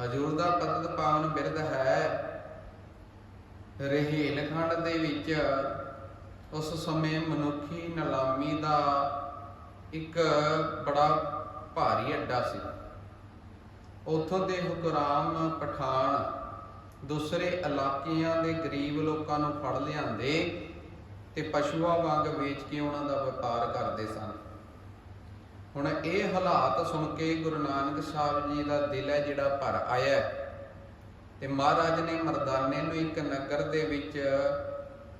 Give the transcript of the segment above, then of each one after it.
ਹਜੂਰ ਦਾ ਪਤਤ ਪਾਵਨ ਬਿਰਧ ਹੈ। ਰਹਿਲਖੰਡ ਦੇ ਵਿੱਚ ਉਸ ਸਮੇਂ ਮਨੁੱਖੀ ਨਿਲਾਮੀ ਦਾ ਇੱਕ ਬੜਾ ਭਾਰੀ ਅੱਡਾ ਸੀ। ਉਥੋਂ ਦੇ ਹੁਕਰਾਮ ਪਠਾਨ ਦੂਸਰੇ ਇਲਾਕਿਆਂ ਦੇ ਗਰੀਬ ਲੋਕਾਂ ਨੂੰ ਫੜ ਲਿਆਂਦੇ ਤੇ ਪਸ਼ੂਆਂ ਵਾਂਗ ਵੇਚ ਕੇ ਉਹਨਾਂ ਦਾ ਵਪਾਰ ਕਰਦੇ ਸਨ। ਹੁਣ ਇਹ ਹਾਲਾਤ ਸੁਣ ਕੇ ਗੁਰੂ ਨਾਨਕ ਸਾਹਿਬ ਜੀ ਦਾ ਦਿਲ ਹੈ ਜਿਹੜਾ ਭਰ ਆਇਆ ਤੇ ਮਹਾਰਾਜ ਨੇ ਮਰਦਾਨੇ ਨੂੰ ਇੱਕ ਨਗਰ ਦੇ ਵਿੱਚ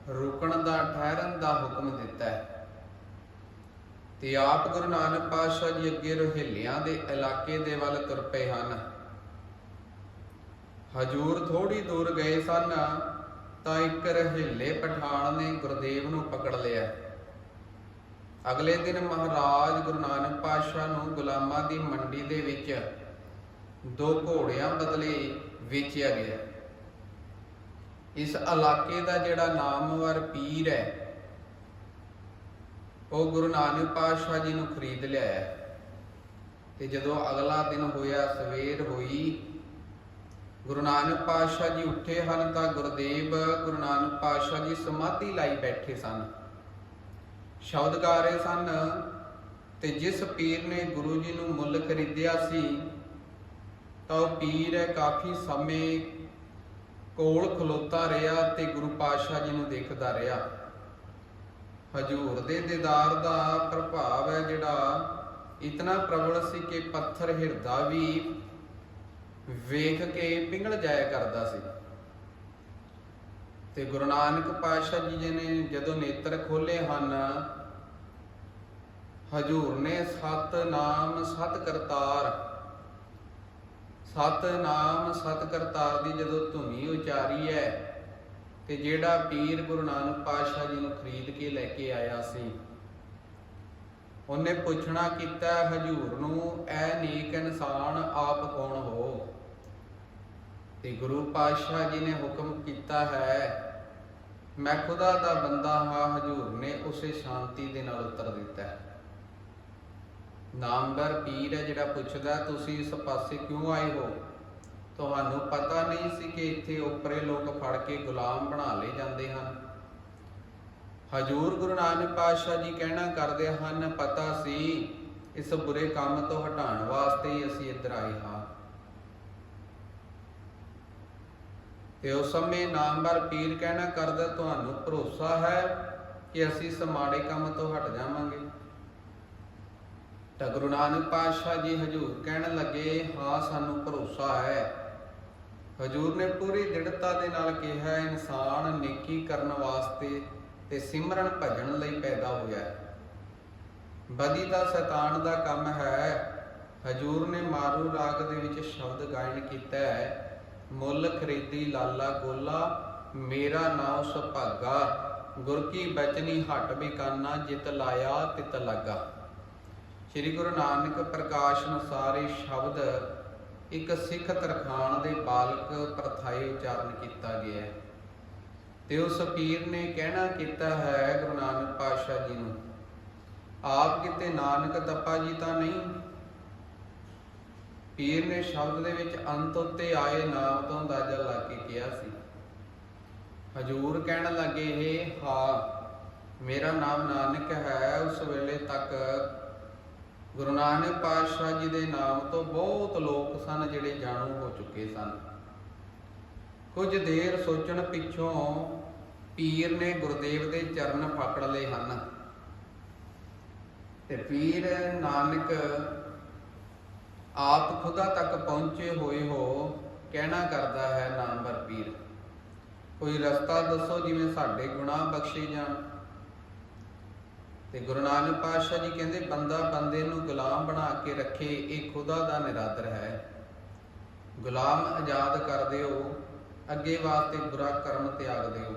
ਰੁਕਣ ਦਾ, ਠਹਿਰਨ ਦਾ ਹੁਕਮ ਦਿੱਤਾ ਹੈ। ਤੇ ਆਪ ਗੁਰੂ ਨਾਨਕ ਪਾਤਸ਼ਾਹ ਜੀ ਅੱਗੇ ਰੋਹਿਲਿਆਂ ਦੇ ਇਲਾਕੇ ਦੇ ਵੱਲ ਤੁਰ ਪਏ ਹਨ। ਹਜੂਰ ਥੋੜੀ ਦੂਰ ਗਏ ਸਨ, ਤਾਂ ਇੱਕ ਰਹਿਲੇ ਪਠਾਨ ਨੇ ਗੁਰਦੇਵ ਨੂੰ ਪਕੜ ਲਿਆ। ਅਗਲੇ ਦਿਨ ਮਹਾਰਾਜ ਗੁਰੂ ਨਾਨਕ ਪਾਤਸ਼ਾਹ ਨੂੰ ਗੁਲਾਮਾਂ ਦੀ ਮੰਡੀ ਦੇ ਵਿੱਚ ਦੋ ਘੋੜਿਆਂ ਬਦਲੇ ਵੇਚਿਆ ਗਿਆ। ਇਸ ਇਲਾਕੇ ਦਾ ਜਿਹੜਾ ਨਾਮਵਰ ਪੀਰ ਹੈ, ਉਹ ਗੁਰੂ ਨਾਨਕ ਪਾਤਸ਼ਾਹ ਜੀ ਨੂੰ ਖਰੀਦ ਲਿਆਇਆ ਤੇ ਜਦੋਂ ਅਗਲਾ ਦਿਨ ਹੋਇਆ, ਸਵੇਰ ਹੋਈ, ਗੁਰੂ ਨਾਨਕ ਪਾਤਸ਼ਾਹ ਜੀ ਉੱਠੇ ਹਨ ਤਾਂ ਗੁਰਦੇਵ ਗੁਰੂ ਨਾਨਕ ਪਾਤਸ਼ਾਹ ਜੀ ਸਮਾਧੀ ਲਾਈ ਬੈਠੇ ਸਨ। ਸ਼ਬਦ ਗਾ ਰਹੇ ਸਨ ਤੇ ਜਿਸ ਪੀਰ ਨੇ ਗੁਰੂ ਜੀ ਨੂੰ ਮੁੱਲ ਖਰੀਦਿਆ ਸੀ, ਤਾਂ ਉਹ ਪੀਰ ਕਾਫੀ ਸਮੇਂ ਕੋਲ ਖਲੋਤਾ ਰਿਹਾ ਤੇ ਗੁਰੂ ਪਾਤਸ਼ਾਹ ਜੀ ਨੂੰ ਦੇਖਦਾ ਰਿਹਾ। ਹਜੂਰ ਦੇ ਦੀਦਾਰ ਦਾ ਪ੍ਰਭਾਵ ਹੈ ਜਿਹੜਾ ਇਤਨਾ ਪ੍ਰਬਲ ਸੀ ਕਿ ਪੱਥਰ ਹਿਰਦਾ ਵੀ ਵੇਖ ਕੇ ਪਿੰਗਲ ਜਾਇਆ ਕਰਦਾ ਸੀ। ਤੇ ਗੁਰੂ ਨਾਨਕ ਪਾਤਸ਼ਾਹ ਜੀ ਜੀ ਨੇ ਜਦੋਂ ਨੇਤਰ ਖੋਲੇ ਹਨ, ਹਜੂਰ ਨੇ ਸਤ ਨਾਮ ਸਤ ਕਰਤਾਰ ਸਤ ਨਾਮ ਸਤ ਕਰਤਾਰ ਦੀ ਜਦੋਂ ਧੁਨੀ ਉਚਾਰੀ ਹੈ, ਤੇ ਜਿਹੜਾ ਪੀਰ ਗੁਰੂ ਨਾਨਕ ਪਾਤਸ਼ਾਹ ਜੀ ਨੂੰ ਖਰੀਦ ਕੇ ਲੈ ਕੇ ਆਇਆ ਸੀ, ਉਹਨੇ ਪੁੱਛਣਾ ਕੀਤਾ, ਹਜੂਰ ਨੂੰ ਐ ਨੇਕ ਇਨਸਾਨ ਆਪ ਕੌਣ ਹੋ? ਤੇ ਗੁਰੂ ਪਾਤਸ਼ਾਹ ਜੀ ਨੇ ਹੁਕਮ ਕੀਤਾ ਹੈ ਮੈਂ ਖੁਦਾ ਦਾ ਬੰਦਾ ਹਾਂ, ਹਜੂਰ ਨੇ ਉਸੇ ਸ਼ਾਂਤੀ ਦੇ ਨਾਲ ਉੱਤਰ ਦਿੱਤਾ ਹੈ। ਨਾਮਵਰ ਪੀਰ ਹੈ ਜਿਹੜਾ ਪੁੱਛਦਾ, ਤੁਸੀਂ ਇਸ ਪਾਸੇ ਕਿਉਂ ਆਏ ਹੋ? ਤੁਹਾਨੂੰ ਪਤਾ ਨਹੀਂ ਸੀ ਕਿ ਇੱਥੇ ਉਪਰੇ ਲੋਕ ਫੜ ਕੇ ਗੁਲਾਮ ਬਣਾ ਲਏ ਜਾਂਦੇ ਹਨ। ਹਜੂਰ ਗੁਰੂ ਨਾਨਕ ਪਾਤਸ਼ਾਹ ਜੀ ਕਹਿਣਾ ਕਰਦੇ ਹਨ, ਪਤਾ ਸੀ, ਇਸ ਬੁਰੇ ਕੰਮ ਤੋਂ ਹਟਾਉਣ ਵਾਸਤੇ ਹੀ ਅਸੀਂ ਇੱਧਰ ਆਏ ਹਾਂ। ਤੇ ਉਸ ਸਮੇਂ ਨਾਮਵਰ ਪੀਰ ਕਹਿਣਾ ਕਰਦਾ, ਤੁਹਾਨੂੰ ਭਰੋਸਾ ਹੈ ਕਿ ਅਸੀਂ ਇਸ ਕੰਮ ਤੋਂ ਹਟ ਜਾਵਾਂਗੇ? ਤਾਂ ਗੁਰੂ ਨਾਨਕ ਪਾਤਸ਼ਾਹ ਜੀ ਹਜੂਰ ਕਹਿਣ ਲੱਗੇ, ਹਾਂ, ਸਾਨੂੰ ਭਰੋਸਾ ਹੈ। ਹਜੂਰ ਨੇ ਪੂਰੀ ਦ੍ਰਿੜਤਾ ਦੇ ਨਾਲ ਕਿਹਾ, ਇਨਸਾਨ ਨੇਕੀ ਕਰਨ ਵਾਸਤੇ ਤੇ ਸਿਮਰਨ ਭਜਣ ਲਈ ਪੈਦਾ ਹੋਇਆ ਹੈ। ਬਦੀ ਦਾ ਸ਼ੈਤਾਨ ਦਾ ਕੰਮ ਹੈ। ਹਜੂਰ ਨੇ ਮਾਰੂ ਰਾਗ ਦੇ ਵਿੱਚ ਸ਼ਬਦ ਗਾਇਨ ਕੀਤਾ ਹੈ ਮੁੱਲ ਖਰੀਦੀ, ਲਾਲਾ ਗੋਲਾ, ਮੇਰਾ ਨਾਮ ਸੁਭਾਗਾ। ਗੁਰ ਕੀ ਬਚਨੀ ਹਟ ਬਿਕਾਨਾ, ਜਿਤ ਲਾਇਆ ਤਿਤ ਲਾਗਾ। ਸ੍ਰੀ ਗੁਰੂ ਨਾਨਕ ਪ੍ਰਕਾਸ਼ ਅਨੁਸਾਰ ਇਹ ਸ਼ਬਦ ਇੱਕ ਸਿੱਖ ਤਰਖਾਨ ਦੇ ਬਾਲਕ ਪ੍ਰਥਾਏ ਉਚਾਰਨ ਕੀਤਾ ਗਿਆ ਹੈ। ਤੇ ਉਸ ਪੀਰ ਨੇ ਕਹਿਣਾ ਕੀਤਾ ਹੈ ਗੁਰੂ ਨਾਨਕ ਪਾਤਸ਼ਾਹ ਜੀ ਨੂੰ, ਆਪ ਕਿਤੇ ਨਾਨਕ ਦੱਪਾ ਜੀ ਤਾਂ ਨਹੀਂ ਪੀਰ ਨੇ ਸ਼ਬਦ ਦੇ ਵਿੱਚ ਅੰਤ ਉੱਤੇ ਆਏ ਨਾਮ ਤੋਂ ਅੰਦਾਜ਼ਾ ਲਾ ਕੇ ਕਿਹਾ ਸੀ, ਹਜੂਰ ਕਹਿਣ ਲੱਗੇ ਇਹ ਹਾਂ ਮੇਰਾ ਨਾਮ ਨਾਨਕ ਹੈ, ਉਸ ਵੇਲੇ ਤੱਕ ਗੁਰੂ ਨਾਨਕ ਪਾਤਸ਼ਾਹ ਜੀ ਦੇ ਨਾਮ ਤੋਂ ਬਹੁਤ ਲੋਕ ਸਨ ਜਿਹੜੇ ਜਾਣੂ ਹੋ ਚੁੱਕੇ ਸਨ। ਕੁਝ ਦੇਰ ਸੋਚਣ ਪਿੱਛੋਂ ਪੀਰ ਨੇ ਗੁਰਦੇਵ ਦੇ ਚਰਨ ਫਾਕੜ ਲਏ ਹਨ ਤੇ ਪੀਰ ਨਾਨਕ ਆਪ ਖੁਦਾ ਤੱਕ ਪਹੁੰਚੇ ਹੋਏ ਹੋ, ਕਹਿਣਾ ਕਰਦਾ ਹੈ ਨਾਮਵਰ ਪੀਰ ਕੋਈ ਰਸਤਾ ਦੱਸੋ ਜਿਵੇਂ ਸਾਡੇ ਗੁਨਾਹ ਬਖਸ਼ੇ ਜਾਣ। ਤੇ ਗੁਰੂ ਨਾਨਕ ਪਾਤਸ਼ਾਹ ਜੀ ਕਹਿੰਦੇ, ਬੰਦਾ ਬੰਦੇ ਨੂੰ ਗੁਲਾਮ ਬਣਾ ਕੇ ਰੱਖੇ, ਇਹ ਖੁਦਾ ਦਾ ਨਿਰਾਦਰ ਹੈ। ਗੁਲਾਮ ਆਜ਼ਾਦ ਕਰ ਦਿਓ, ਅੱਗੇ ਵਾਸਤੇ ਬੁਰਾ ਕਰਮ ਤਿਆਗ ਦਿਓ।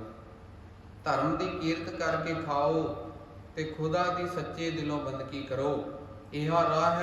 ਧਰਮ ਦੀ ਕੀਰਤ ਕਰਕੇ ਖਾਓ ਤੇ ਖੁਦਾ ਦੀ ਸੱਚੇ ਦਿਲੋਂ ਬੰਦਗੀ ਕਰੋ। ਇਹ ਰਾਹ ਹੈ